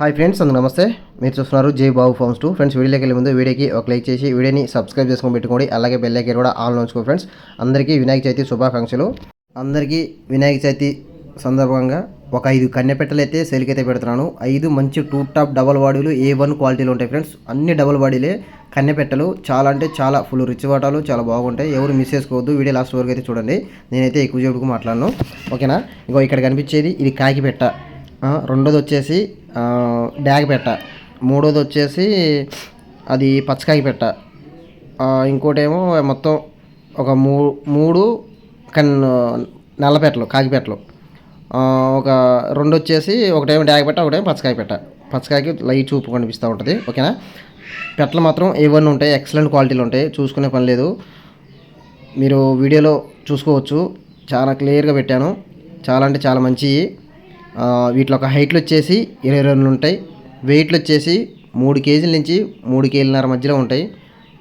Hi friends అందరూ నమస్తే. మీరు చూస్తున్నారు జై బాబు ఫార్మ్స్ టూ. ఫ్రెండ్స్ వీడియోకి వెళ్ళే ముందు వీడియోకి ఒక లైక్ చేసి వీడియోని సబ్స్క్రైబ్ చేసుకొని పెట్టుకోండి. అలాగే బెల్ ఐకాన్ కూడా ఆన్లో ఉంచుకో ఫ్రెండ్స్. అందరికీ వినాయక చవితి శుభాకాంక్షలు. అందరికీ వినాయక చవితి సందర్భంగా ఒక ఐదు కన్నెపెట్టలు అయితే సేల్కి అయితే పెడుతున్నాను. ఐదు మంచి టూ టాప్ డబల్ బాడీలు ఏ వన్ క్వాలిటీలు ఉంటాయి ఫ్రెండ్స్. అన్ని డబల్ బాడీలే కన్నెపెట్టలు. చాలా అంటే చాలా ఫుల్ రిచ్ వాటాలు చాలా బాగుంటాయి. ఎవరు మిస్ చేసుకోవద్దు. వీడియో లాస్ట్ వరకు అయితే చూడండి. నేనైతే ఎక్కువ చెప్పుకు మాట్లాడను. ఓకేనా? ఇంకో ఇక్కడ కనిపించేది ఇది కాకి పెట్ట రెండోది వచ్చేసి ఆ, డ్యాగ్ పెట్ట. మూడోది వచ్చేసి అది పచ్చకాయ పెట్ట. ఇంకోటేమో మొత్తం ఒక మూ మూడు కన్ నల్లపెట్టలు కాకిపెట్టలు ఒక రెండు వచ్చేసి ఒకటేమో డ్యాగ్ పెట్ట ఒకటేమో పచ్చకాయ పెట్ట. పచ్చకాయకి లైట్ చూపు కనిపిస్తూ ఉంటుంది ఓకేనా? పెట్టలు మాత్రం ఏవన్నీ ఉంటాయి ఎక్సలెంట్ క్వాలిటీలు ఉంటాయి చూసుకునే పని లేదు. మీరు వీడియోలో చూసుకోవచ్చు. చాలా క్లియర్గా పెట్టాను. చాలా అంటే చాలా మంచివి వీటిలో ఒక హైట్లు వచ్చేసి ఇరవై రెండు ఉంటాయి. వెయిట్లు వచ్చేసి మూడు కేజీల నుంచి మూడు కేజీలన్నర మధ్యలో ఉంటాయి.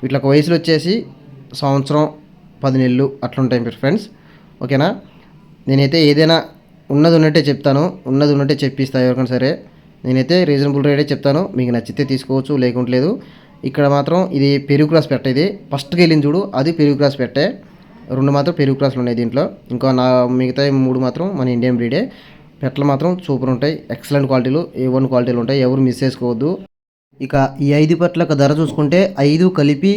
వీటిలో ఒక వయసులు వచ్చేసి సంవత్సరం పది నెలలు అట్లా ఉంటాయి ఫ్రెండ్స్. ఓకేనా? నేనైతే ఏదైనా ఉన్నది ఉన్నట్టే చెప్తాను. ఉన్నది ఉన్నట్టే చెప్పిస్తా ఎవరికైనా సరే. నేనైతే రీజనబుల్ రేటే చెప్తాను. మీకు నచ్చితే తీసుకోవచ్చు లేకుంటే లేదు. ఇక్కడ మాత్రం ఇది పెరుగు క్రాస్ పెట్ట ఇది. ఫస్ట్కి వెళ్ళింది చూడు అది పెరుగు క్రాస్ పెట్టే. రెండు మాత్రం పెరుగు క్రాస్లు ఉన్నాయి దీంట్లో. ఇంకా నా మిగతా మూడు మాత్రం మన ఇండియన్ బ్రీడే. పెట్టలు మాత్రం సూపర్ ఉంటాయి. ఎక్సలెంట్ క్వాలిటీలు. ఏ వన్ క్వాలిటీలు ఉంటాయి. ఎవరు మిస్ చేసుకోవద్దు. ఇక ఈ ఐదు పెట్టలకు ధర చూసుకుంటే ఐదు కలిపి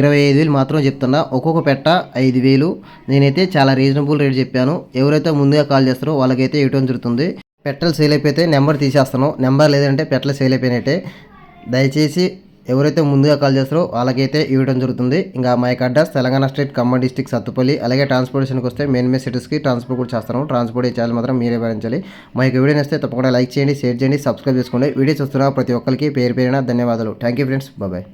ఇరవై ఐదు వేలు మాత్రం చెప్తున్నా. ఒక్కొక్క పెట్ట ఐదు వేలు. నేనైతే చాలా రీజనబుల్ రేట్ చెప్పాను. ఎవరైతే ముందుగా కాల్ చేస్తారో వాళ్ళకైతే ఇవ్వడం జరుగుతుంది పెట్టలు సేల్ అయిపోతే నెంబర్ తీసేస్తాను. నెంబర్ లేదంటే పెట్టలు సేల్ అయిపోయినట్టే. దయచేసి ఎవరైతే ముందుగా కాల్ చేస్తారో వాళ్ళకైతే ఇవ్వడం జరుగుతుంది. ఇంకా మా యొక్క address Telangana state Khammam district Sathupalli అలాగే ట్రాన్స్పోర్టేషన్కి వస్తే మెయిన్ మెయిన్ సిటీస్కి ట్రాన్స్పోర్ట్ కూడా చేస్తాను ట్రాన్స్పోర్ట్ చేయాలి మాత్రం మీరే భరించాలి. మా యొక్క వీడియో నచ్చితే తప్పకుండా లైక్ చేయండి షేర్ చేయండి సబ్స్క్రైబ్ చేసుకోండి. వీడియోస్ వస్తున్న ప్రతి ఒక్కరికి పేరు పేరిన ధన్యవాదాలు. Thank you friends bye